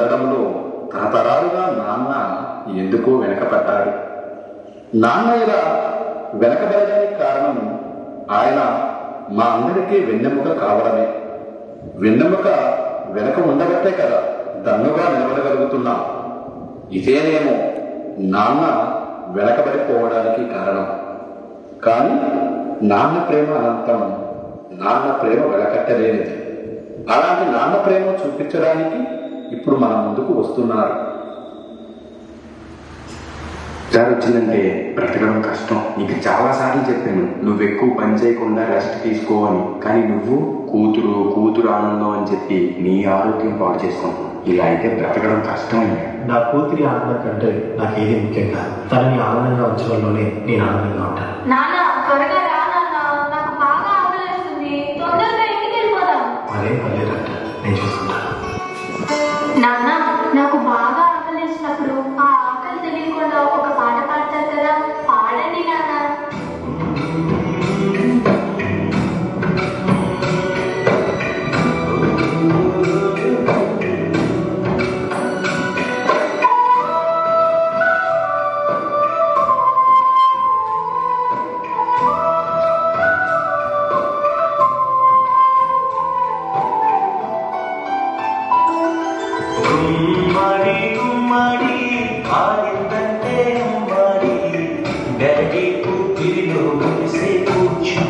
తరంలో తరతరాలుగా నాన్న ఎందుకో వెనకపడ్డాడు. నాన్న ఇలా వెనకబడడానికి కారణం ఆయన మా అందరికీ వెన్నెముక కావడమే. వెన్నెముక వెనక ఉండబట్టే కదా దన్నుగా నిలబడగలుగుతున్నాం. ఇదేనేమో నాన్న వెనకబడిపోవడానికి కారణం. కానీ నాన్న ప్రేమ అనంతం నాన్న ప్రేమ వెలకట్టలేనిది అలాంటి నాన్న ప్రేమ చూపించడానికి ఇప్పుడు మన ముందుకు వస్తున్నారు. సార్ వచ్చిందంటే బ్రతకడం కష్టం. నీకు చాలా సార్లు చెప్పాను నువ్వు ఎక్కువ పని చేయకుండా రెస్ట్ తీసుకో అని. కానీ నువ్వు కూతురు కూతురు ఆనందం అని చెప్పి నీ ఆరోగ్యం పాడు చేసుకుంటావు ఇలా అయితే బ్రతకడం కష్టం నా కూతురి ఆనందం కంటే నాకు ఏది ముఖ్యం కాదు. తనని ఆనందంగా ఉంచడంలోనే నేను ఆనందంగా ఉంటాను. ఆడిందంటే అమ్మాడి డాడీ కూతురిలో మురిసే కూర్చు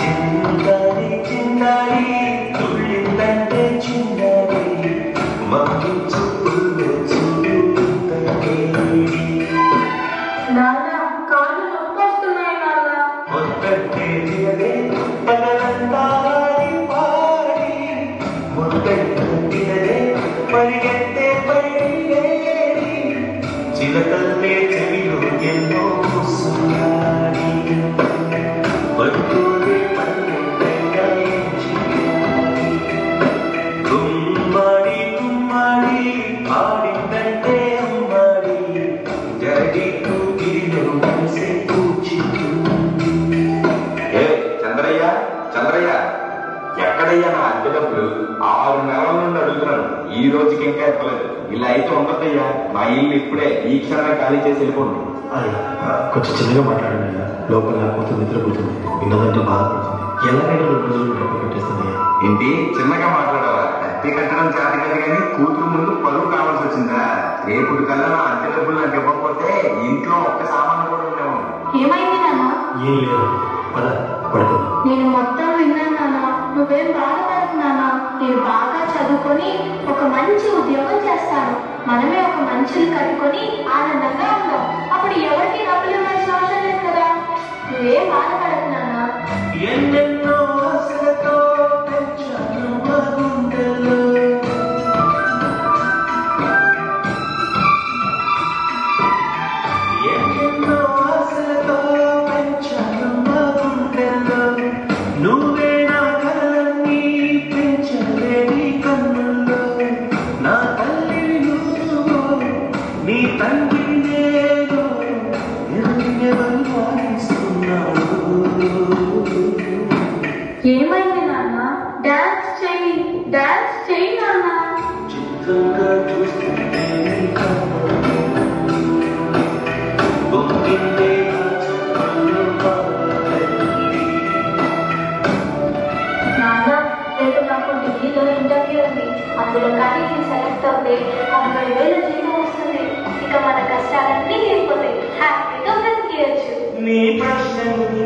చిందారి చిందారి తుళ్ళిందంటే చిందారి మగ్గి చూపుల్లో చూడుతుందంటే నాన్న కాళ్ళు నొప్పి వస్తున్నాయి నాన్న. ముద్దంటే దిగదే పగలంతా పాడి పరిగెత్తే చిలకల్లే చెవిలో ఎన్నో కూసున్నాడి పట్టుదే పన్నెండైనా గుమ్మడి గుమ్మడి ఆడిందంటే అమ్మాడి జడి కూగిలో కలిసే చంద్రయ్య చంద్రయ్య. ఎక్కడయ్యా? నా అద్దె డబ్బులు ఆరు నెలల నుండి అడుగుతున్నాను ఈ రోజుకి ఇంకా ఎక్కలేదు. ఇలా అయితే ఉండద్దయ్యా. మా ఇల్లు ఇప్పుడే ఈ క్షణమే ఖాళీ చేసి వెళ్ళిపోండి. అయ్యా కొంచెం చిన్నగా మాట్లాడండి లోపల కూతురు నిద్రపోతుంది. విన్నదంటే బాధపడుతుంది. ఎలాగైనా రెండు రోజులు డబ్బు కట్టేస్తుంది ఏంటి? చిన్నగా మాట్లాడావా? అద్దె కట్టడం చేత కదా కానీ కూతురు ముందు పరువు కావాల్సి వచ్చిందా? రేపు కల్లా నా అద్దె డబ్బులు నాకు ఇవ్వకపోతే ఇంట్లో ఒక్క సామాను కూడా ఉండేవాడు ఏమైంది నాన్న? ఏం లేదు. పద పడుకుందాం. నేను మొత్తం విన్నాను. నాన్న నువ్వేం బాధపడకు నాన్న నేను బాగా చదువుకొని ఒక మంచి ఉద్యోగం చేస్తాను. మనమే ఒక మంచిని కట్టుకొని ఆనందంగా ఉందాం. అప్పుడు ఎవరికి డబ్బులు ఏమైంది నాన్న? డాన్స్ చెయ్యి డాన్స్ చెయ్యి నాన్న. చిత్రంగా ఉంది. అందులో కానీ నేను సెలెక్ట్ అవుతే అరవై వేల ఇక మన కష్టాలన్నీ తీరిపోతాయి. హ్యాపీగా బ్రతికేయచ్చు నీ ప్రశ్నని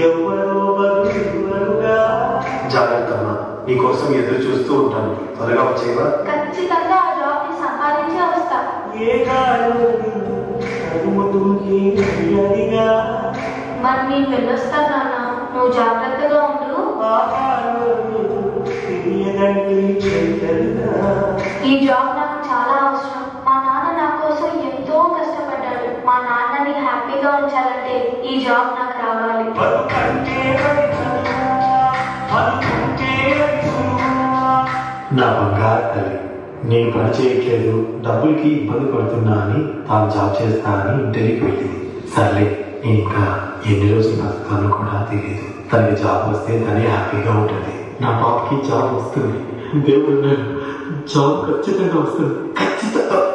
ఎవరో బదులుగా జాగ్రత్త అమ్మా నీకోసం ఎదురు చూస్తూ ఉంటాను. త్వరగా వచ్చేవా? ఖచ్చితంగా ఆ జాబ్ని సంపాదించే వస్తా. ఏ మరి నేను వెళ్ళొస్తాను నాన్న. నువ్వు జాగ్రత్తగా ఉండు. ఈ జాబ్ నాకు చాలా అవసరం మా నాన్న నా కోసం ఎంతో కష్టపడ్డాడు మా నాన్నని హ్యాపీగా ఉంచాలంటే ఈ జాబ్ నాకు రావాలి. నా బంగారు తల్లి నేను పని చేయట్లేదు డబ్బులకి ఇబ్బంది పడుతున్నా అని తాను జాబ్ చేస్తా అని ఇంటర్వ్యూకి వెళ్ళింది. సర్లే నేను ఇంకా ఎన్ని రోజులు బతుకుతానో కూడా తెలియదు. తనకి జాబ్ వస్తే తనే హ్యాపీగా ఉంటుంది. నా పాపకి జాబ్ వస్తుంది. దేవుడు జాబ్ ఖచ్చితంగా వస్తుంది. ఖచ్చితంగా.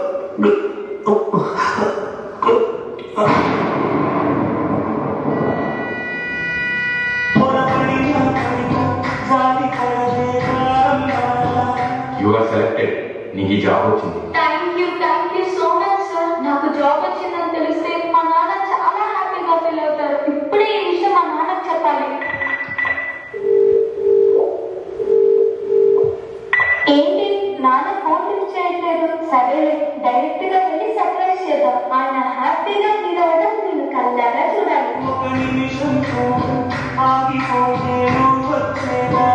సెలెక్టెడ్ నీకు ఈ జాబ్ వచ్చింది. Thank you thank you so much sir నాకు జాబ్ వచ్చిందని తెలిస్తే మా నాన్న చాలా హ్యాపీగా ఫీల్ అవుతారు. ఇప్పుడే ఈ విషయం మా నాన్నకు చెప్పాలి. ఏంటి? నాన్న ఫోన్ లిఫ్ట్ చేయట్లేదు. సరేలే డైరెక్ట్గా వెళ్ళి సర్ప్రైజ్ చేద్దాం. ఆయన హ్యాపీగా ఫీల్ అవ్వడం నేను కళ్ళారా చూడాలి. ఒక నిమిషం ఆగిపోతే నువ్వు వచ్చేదా?